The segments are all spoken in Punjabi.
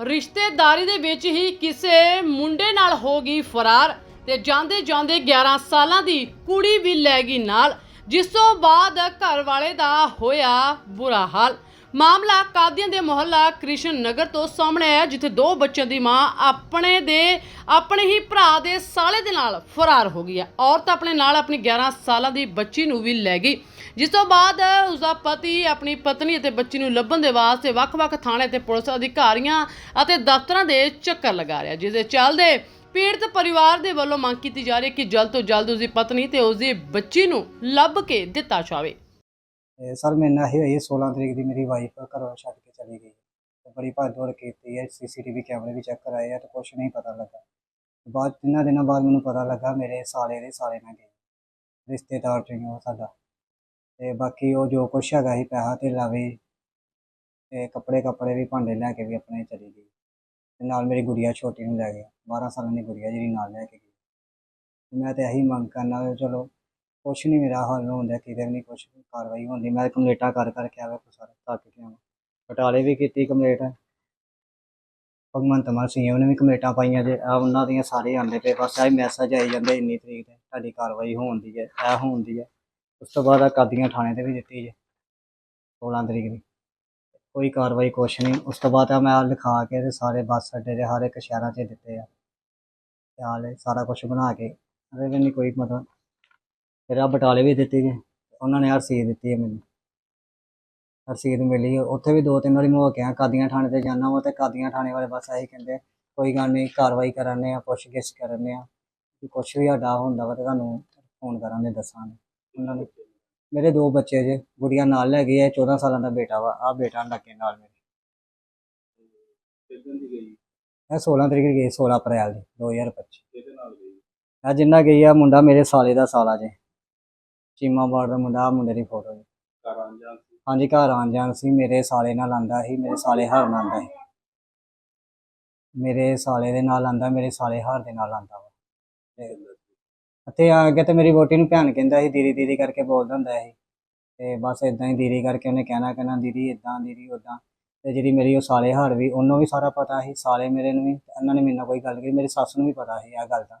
ਰਿਸ਼ਤੇਦਾਰੀ ਦੇ ਵਿੱਚ ਹੀ ਕਿਸੇ ਮੁੰਡੇ ਨਾਲ ਹੋ ਗਈ ਫਰਾਰ ਤੇ ਜਾਂਦੇ ਜਾਂਦੇ 11 ਸਾਲਾਂ ਦੀ ਕੁੜੀ ਵੀ ਲੈ ਗਈ ਨਾਲ, ਜਿਸ ਤੋਂ ਬਾਅਦ ਘਰ ਵਾਲੇ ਦਾ ਹੋਇਆ ਬੁਰਾ ਹਾਲ। ਮਾਮਲਾ ਕਾਦੀਆਂ ਦੇ ਮੁਹੱਲਾ ਕ੍ਰਿਸ਼ਨ ਨਗਰ ਤੋਂ ਸਾਹਮਣੇ ਆਇਆ, ਜਿੱਥੇ ਦੋ ਬੱਚਿਆਂ ਦੀ ਮਾਂ ਆਪਣੇ ਦੇ, ਆਪਣੇ ਹੀ ਭਰਾ ਦੇ ਸਾਲੇ ਦੇ ਨਾਲ ਫਰਾਰ ਹੋ ਗਈ ਹੈ ਔਰਤ ਆਪਣੇ ਨਾਲ ਆਪਣੀ 11 ਸਾਲਾਂ ਦੀ ਬੱਚੀ ਨੂੰ ਵੀ ਲੈ ਗਈ। ਜਿਸ ਤੋਂ ਬਾਅਦ ਉਸਦਾ ਪਤੀ, ਆਪਣੀ ਪਤਨੀ ਅਤੇ ਬੱਚੀ ਨੂੰ ਲੱਭਣ ਦੇ ਵਾਸਤੇ ਵੱਖ-ਵੱਖ ਥਾਣੇ ਤੇ ਪੁਲਿਸ ਅਧਿਕਾਰੀਆਂ ਅਤੇ ਦਫ਼ਤਰਾਂ ਦੇ ਚੱਕਰ ਲਗਾ ਰਿਹਾ ਜਿਸ ਦੇ ਚੱਲਦੇ ਪੀੜਤ ਪਰਿਵਾਰ ਦੇ ਵੱਲੋਂ ਮੰਗ ਕੀਤੀ ਜਾ ਰਹੀ ਹੈ ਕਿ ਜਲਦ ਤੋਂ ਜਲਦ ਉਸਦੀ ਪਤਨੀ ਤੇ ਉਸਦੀ ਬੱਚੀ ਨੂੰ ਲੱਭ ਕੇ ਦਿੱਤਾ ਜਾਵੇ। ਤੇ ਸਰ ਮੇਰੇ ਨਾਲ ਇਹ ਹੋਈ ਹੈ 16 ਤਰੀਕ ਦੀ ਮੇਰੀ ਵਾਈਫ ਘਰੋਂ ਛੱਡ ਕੇ ਚਲੀ ਗਈ। ਤੇ ਬੜੀ ਭੱਜ ਦੌੜ ਕੀਤੀ ਹੈ ਸੀਸੀਟੀਵੀ ਕੈਮਰੇ ਵੀ ਚੈੱਕ ਕਰਾਏ ਆ ਤੇ ਕੁਝ ਨਹੀਂ ਪਤਾ ਲੱਗਾ। ਬਾਅਦ ਤਿੰਨਾਂ ਦਿਨਾਂ ਬਾਅਦ ਮੈਨੂੰ ਪਤਾ ਲੱਗਾ ਮੇਰੇ ਸਾਲੇ ਦੇ ਸਾਲੇ ਨਾਲ ਗਏ। ਰਿਸ਼ਤੇਦਾਰ ਚੋਂ ਹੀ ਉਹ ਸਾਡਾ। ਤੇ ਬਾਕੀ ਉਹ ਜੋ ਕੁਛ ਹੈਗਾ ਸੀ, ਪੈਸਾ ਤੇ ਲਾਵੇ ਤੇ ਕੱਪੜੇ ਕੱਪੜੇ ਵੀ ਭਾਂਡੇ ਲੈ ਕੇ ਵੀ ਆਪਣੇ ਚਲੀ ਗਈ। ਤੇ ਨਾਲ ਮੇਰੀ ਗੁੜੀਆ ਛੋਟੀ ਨੂੰ ਲੈ ਗਿਆ 12 ਸਾਲਾਂ ਦੀ ਗੁੜੀਆ ਜਿਹੜੀ ਨਾਲ ਲੈ ਕੇ ਗਈ। ਮੈਂ ਤੇ ਇਹੀ ਮੰਗ ਕਰਨਾ, ਚਲੋ ਕੁਛ ਨਹੀਂ ਮੇਰਾ ਹੱਲ ਹੁੰਦਾ, ਕਿਤੇ ਵੀ ਨਹੀਂ ਕੁਛ ਕਾਰਵਾਈ ਹੁੰਦੀ। ਮੈਂ ਕੰਪਲੇਟਾਂ ਕਰ ਕਰਕੇ ਆਵੇ ਕੋ ਸਾਰੇ ਥੱਕ ਗਿਆ ਵਾਂ ਬਟਾਲੇ ਵੀ ਕੀਤੀ ਕੰਪਲੇਟ। ਭਗਵੰਤ ਮਾਨ ਸਿੰਘ ਨੇ ਵੀ ਕੰਪਲੇਟਾਂ ਪਾਈਆਂ ਜੇ ਆ ਉਹਨਾਂ ਦੀਆਂ ਸਾਰੇ ਆਉਂਦੇ ਪਏ, ਬਸ ਆਹੀ ਮੈਸੇਜ ਆਈ ਜਾਂਦੇ ਇੰਨੀ ਤਰੀਕ ਤੇ, ਤੁਹਾਡੀ ਕਾਰਵਾਈ ਹੋਣ ਦੀ ਹੈ, ਇਹ ਹੋਣ ਦੀ ਹੈ। ਉਸ ਤੋਂ ਬਾਅਦ ਆ ਕਾਦੀਆਂ ਥਾਣੇ ਤੇ ਵੀ ਦਿੱਤੀ ਜੇ 16 ਤਰੀਕ ਦੀ। ਕੋਈ ਕਾਰਵਾਈ ਕੁਛ ਨਹੀਂ ਉਸ ਤੋਂ ਬਾਅਦ ਆ ਮੈਂ ਆਹ ਲਿਖਾ ਕੇ ਤੇ ਸਾਰੇ ਬੱਸ ਅੱਡੇ ਦੇ ਹਰ ਇੱਕ ਸ਼ਹਿਰਾਂ 'ਚ ਦਿੱਤੇ ਆ। ਤੇ ਹਾਲੇ ਸਾਰਾ ਕੁਝ ਬਣਾ ਕੇ ਅਰੇ ਵੀ ਨਹੀਂ ਕੋਈ ਮਤਲਬ ਫਿਰ ਆ ਬਟਾਲੇ ਵੀ ਦਿੱਤੀ ਗਈ ਉਹਨਾਂ ਨੇ ਰਸੀਦ ਦਿੱਤੀ ਹੈ ਮੈਨੂੰ। ਰਸੀਦ ਮਿਲੀ। ਉੱਥੇ ਵੀ ਦੋ ਤਿੰਨ ਵਾਰੀ ਮੈਂ ਹੋ ਕੇ ਆਇਆ ਕਾਦੀਆਂ ਥਾਣੇ ਤੇ ਜਾਣਾ ਵਾ ਤੇ ਕਾਦੀਆਂ ਥਾਣੇ ਵਾਲੇ ਬਸ ਇਹੀ ਕਹਿੰਦੇ ਕੋਈ ਗੱਲ ਨਹੀਂ ਕਾਰਵਾਈ ਕਰਾਂਦੇ ਆ ਪੁੱਛ ਗਿੱਛ ਕਰਾਂਦੇ ਆ। ਕਿ ਕੁਛ ਵੀ ਸਾਡਾ ਹੁੰਦਾ ਵਾ ਤੇ ਤੁਹਾਨੂੰ ਫੋਨ ਕਰਾਂਗੇ ਦੱਸਾਂਗੇ। ਉਹਨਾਂ ਨੇ ਮੇਰੇ ਦੋ ਬੱਚੇ ਜੇ ਗੁੜੀਆ ਨਾਲ ਲੈ ਗਈ ਹੈ 14 ਸਾਲਾਂ ਦਾ ਬੇਟਾ ਵਾ। ਆ ਬੇਟਾ ਲੱਗੇ ਨਾਲ ਮੇਰੇ। ਇਹ 16 ਤਰੀਕ ਗਈ 16 ਅਪ੍ਰੈਲ ਦੀ 2025 ਆ ਜਿੰਨਾ ਗਈ ਆ ਮੁੰਡਾ ਮੇਰੇ ਸਾਲੇ ਦਾ ਸਾਲਾ ਜੇ। ਚੀਮਾ ਦਾ ਮੁੰਡਾ ਮੁੰਡੇ ਦੀ ਫੋਟੋ ਜੀ। ਹਾਂਜੀ ਘਰ ਆਣ ਜਾਣ ਸੀ। ਮੇਰੇ ਸਾਲੇ ਨਾਲ ਆਂਦਾ ਸੀ ਮੇਰੇ ਸਾਲੇ ਹਰ ਨਾਲ ਆਂਦਾ ਸੀ। ਮੇਰੇ ਸਾਲੇ ਦੇ ਨਾਲ ਆਂਦਾ ਮੇਰੇ ਸਾਲੇ ਹਰ ਦੇ ਨਾਲ ਆਂਦਾ ਵਾ। ਤੇ ਅਤੇ ਆ ਕੇ ਤੇ ਮੇਰੀ ਵੋਟੀ ਨੂੰ ਭੈਣ ਕਹਿੰਦਾ ਸੀ ਦੀਦੀ ਦੀਦੀ ਕਰਕੇ ਬੋਲਦਾ ਹੁੰਦਾ ਸੀ। ਤੇ ਬਸ ਇਦਾਂ ਹੀ ਦੀਦੀ ਕਰਕੇ ਉਹਨੇ ਕਹਿਣਾ ਕਹਿਣਾ ਦੀਦੀ ਇਦਾਂ ਦੀਦੀ ਉਦਾਂ ਤੇ ਜਿਹੜੀ ਮੇਰੀ ਉਹ ਸਾਲੇ ਹਾਰ ਵੀ ਉਹਨੂੰ ਵੀ ਸਾਰਾ ਪਤਾ ਸੀ। ਸਾਲੇ ਮੇਰੇ ਨੂੰ ਵੀ ਤੇ ਉਹਨਾਂ ਨੇ ਮੇਰੇ ਨਾਲ ਕੋਈ ਗੱਲ ਕੀਤੀ ਮੇਰੀ ਸੱਸ ਨੂੰ ਵੀ ਪਤਾ ਸੀ ਇਹ ਗੱਲ ਦਾ।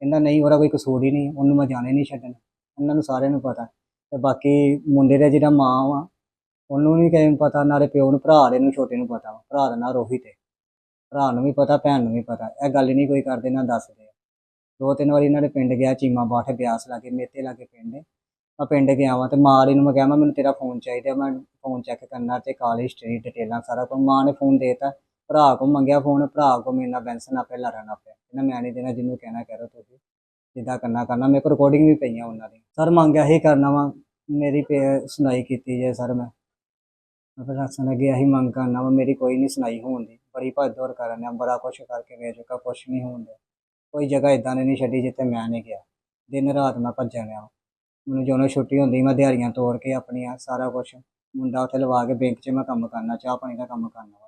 ਕਹਿੰਦਾ ਨਹੀਂ, ਉਹਦਾ ਕੋਈ ਕਸੂਰ ਹੀ ਨਹੀਂ, ਉਹਨੂੰ ਮੈਂ ਜਾਣੇ ਨਹੀਂ ਛੱਡਣਾ। ਉਹਨਾਂ ਨੂੰ ਸਾਰਿਆਂ ਨੂੰ ਪਤਾ। ਤੇ ਬਾਕੀ ਮੁੰਡੇ ਦਾ ਜਿਹੜਾ ਮਾਂ ਵਾ, ਉਹਨੂੰ ਨਹੀਂ ਕਿਸੇ ਨੂੰ ਪਤਾ, ਨਾਲੇ ਪਿਓ ਨੂੰ, ਭਰਾ ਦੇ ਨੂੰ, ਛੋਟੇ ਨੂੰ ਪਤਾ ਵਾ। ਭਰਾ ਦਾ ਨਾਂ ਰੋਹਿਤ ਹੈ ਭਰਾ ਨੂੰ ਵੀ ਪਤਾ, ਭੈਣ ਨੂੰ ਵੀ ਪਤਾ। ਇਹ ਗੱਲ ਨਹੀਂ ਕੋਈ ਕਰਦੇ, ਨਾ ਦੱਸਦੇ। ਦੋ ਤਿੰਨ ਵਾਰੀ ਇਹਨਾਂ ਦੇ ਪਿੰਡ ਗਿਆ, ਚੀਮਾ ਬਾਠ ਬਿਆਸ ਲਾਗੇ ਮੇਤੇ ਲਾਗੇ ਪਿੰਡ ਹੈ। ਮੈਂ ਪਿੰਡ ਗਿਆ ਵਾਂ ਤੇ ਮਾਂ ਵਾਲੀ ਨੂੰ ਮੈਂ ਕਿਹਾ, ਮੈਂ, ਮੈਨੂੰ ਤੇਰਾ ਫੋਨ ਚਾਹੀਦਾ, ਮੈਂ ਫੋਨ ਚੈੱਕ ਕਰਨਾ ਤੇ ਕਾਲ ਹਿਸਟਰੀ ਡਿਟੇਲਾਂ ਸਾਰਾ ਕੁਝ ਮਾਂ ਨੇ ਫੋਨ ਦੇਤਾ। ਭਰਾ ਕੋ ਮੰਗਿਆ ਫੋਨ ਭਰਾ ਕੋ ਮੇਰੇ ਨਾਲ ਬੈਂਸਨ ਆਪੇ ਲੜਨਾ ਪਿਆ ਕਹਿੰਦਾ ਮੈਂ ਨਹੀਂ ਦੇਣਾ ਜਿਹਨੂੰ ਕਹਿਣਾ ਕਹਿ ਕਰੋ ਤੁਸੀਂ। ਜਿੱਦਾਂ ਕਰਨਾ ਕਰਨਾ, ਮੇਰੇ ਕੋਲ ਰਿਕਾਰਡਿੰਗ ਵੀ ਪਈਆਂ ਉਹਨਾਂ ਦੀ ਸਰ ਮੰਗਿਆ ਹੀ ਕਰਨਾ ਵਾ, ਮੇਰੀ ਪੇ- ਸੁਣਾਈ ਕੀਤੀ ਜੇ ਸਰ ਮੈਂ। ਮੈਂ ਪ੍ਰਸ਼ਾਸਨ ਅੱਗੇ ਇਹੀ ਮੰਗ ਕਰਨਾ ਵਾ, ਮੇਰੀ ਕੋਈ ਨਹੀਂ ਸੁਣਾਈ ਹੋਣ ਦੀ। ਬੜੀ ਭੱਜ ਦੌੜ ਕਰਨ ਆ ਬੜਾ ਕੁਛ ਕਰਕੇ ਵੇਚ ਚੁੱਕਾ ਕੁਛ ਨਹੀਂ ਹੋਣ ਡਿਆ ਕੋਈ ਜਗ੍ਹਾ ਇਦਾਂ ਦੀ ਨਹੀਂ ਛੱਡੀ ਜਿੱਥੇ ਮੈਂ ਨਹੀਂ ਗਿਆ। ਦਿਨ ਰਾਤ ਮੈਂ ਭੱਜਿਆ ਰਿਹਾ। ਮੈਨੂੰ ਜਦੋਂ ਛੁੱਟੀ ਹੁੰਦੀ, ਮੈਂ ਦਿਹਾੜੀਆਂ ਤੋੜ ਕੇ ਆਪਣੀਆਂ ਸਾਰਾ ਕੁਛ ਮੁੰਡਾ ਉੱਥੇ ਲਵਾ ਕੇ ਬੈਂਕ 'ਚ ਮੈਂ ਕੰਮ ਕਰਨਾ ਚਾਹ ਪਾਣੀ ਦਾ ਕੰਮ ਕਰਨਾ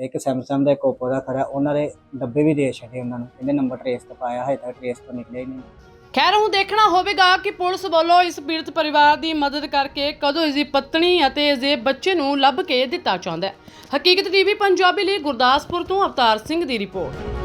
ਇੱਕ ਸੈਮਸੰਗ ਦਾ ਇੱਕ ਓਪੋ ਦਾ ਖੜਾ, ਉਹਨਾਂ ਦੇ ਡੱਬੇ ਵੀ ਦੇ ਛੱਡੇ ਉਹਨਾਂ ਨੂੰ ਕਹਿੰਦੇ ਨੰਬਰ ਟ੍ਰੇਸ ਤੇ ਪਾਇਆ ਹੈ ਤਾਂ ਟ੍ਰੇਸ ਤੋਂ ਨਿਕਲਿਆ ਹੀ ਨਹੀਂ। ਖੈਰ, ਹੁਣ ਦੇਖਣਾ ਹੋਵੇਗਾ ਕਿ ਪੁਲਿਸ ਵੱਲੋਂ ਇਸ ਪੀੜਤ ਪਰਿਵਾਰ ਦੀ ਮਦਦ ਕਰਕੇ ਕਦੋਂ ਇਸ ਦੀ ਪਤਨੀ ਅਤੇ ਇਸ ਦੇ ਬੱਚੇ ਨੂੰ ਲੱਭ ਕੇ ਦਿੱਤਾ ਚਾਹੁੰਦਾ ਹੈ। ਹਕੀਕਤ ਟੀਵੀ ਪੰਜਾਬੀ ਲਈ ਗੁਰਦਾਸਪੁਰ ਤੋਂ ਅਵਤਾਰ ਸਿੰਘ ਦੀ ਰਿਪੋਰਟ।